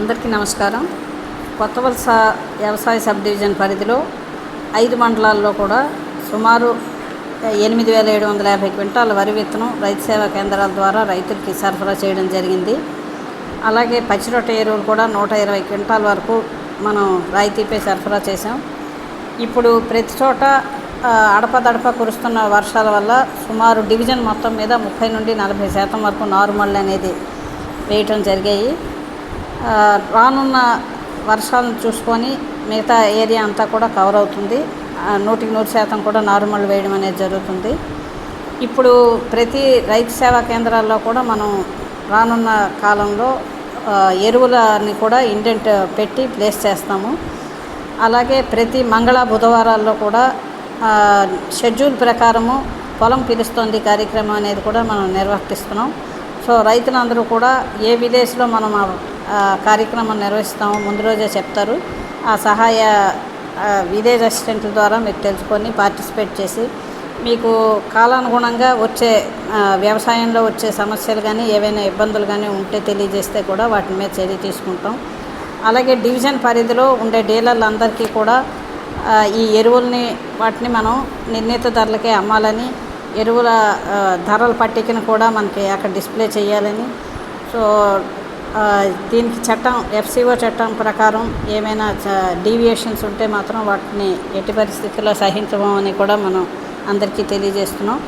అందరికీ నమస్కారం. కొత్త వలస వ్యవసాయ సబ్ డివిజన్ పరిధిలో ఐదు మండలాల్లో కూడా సుమారు ఎనిమిది వేల ఏడు వందల యాభై క్వింటాల వరి విత్తనం రైతు సేవా కేంద్రాల ద్వారా రైతులకి సరఫరా చేయడం జరిగింది. అలాగే పచ్చిరొట్ట ఎరువులు కూడా నూట ఇరవై క్వింటాల వరకు మనం రాయితీపై సరఫరా చేసాం ఇప్పుడు ప్రతి చోట అడపదడప కురుస్తున్న వర్షాల వల్ల సుమారు డివిజన్ మొత్తం మీద ముప్పై నుండి నలభై శాతం వరకు నార్మల్ అనేది వేయటం జరిగాయి. రానున్న వర్షాలను చూసుకొని మిగతా ఏరియా అంతా కూడా కవర్ అవుతుంది. నూటికి నూరు శాతం కూడా నార్మల్ వేయడం అనేది జరుగుతుంది. ఇప్పుడు ప్రతి రైతు సేవా కేంద్రాల్లో కూడా మనం రానున్న కాలంలో ఎరువులని కూడా ఇండెంట్ పెట్టి ప్లేస్ చేస్తాము. అలాగే ప్రతి మంగళ బుధవారాల్లో కూడా షెడ్యూల్ ప్రకారము పొలం పిలుస్తోంది కార్యక్రమం అనేది కూడా మనం నిర్వర్తిస్తున్నాం. సో రైతులందరూ కూడా ఏ విలేజ్లో మనం ఆ కార్యక్రమం నిర్వహిస్తామో ముందు రోజే చెప్తారు. ఆ సహాయ విలేజ్ అసిస్టెంట్ల ద్వారా మీరు తెలుసుకొని పార్టిసిపేట్ చేసి మీకు కాలానుగుణంగా వచ్చే వ్యవసాయంలో వచ్చే సమస్యలు కానీ ఏవైనా ఇబ్బందులు కానీ ఉంటే తెలియజేస్తే కూడా వాటి మీద చర్య తీసుకుంటాం. అలాగే డివిజన్ పరిధిలో ఉండే డీలర్లందరికీ కూడా ఈ ఎరువుల్ని వాటిని మనం నిర్ణీత ధరలకే అమ్మాలని ఎరువుల ధరల పట్టికను కూడా మనకి అక్కడ డిస్ప్లే చేయాలని. సో దీనికి చట్టం ఎఫ్సిఓ చట్టం ప్రకారం ఏమైనా డీవియేషన్స్ ఉంటే మాత్రం వాటిని ఎట్టి పరిస్థితుల్లో సహించమని కూడా మనం అందరికీ తెలియజేస్తున్నాం.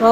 సో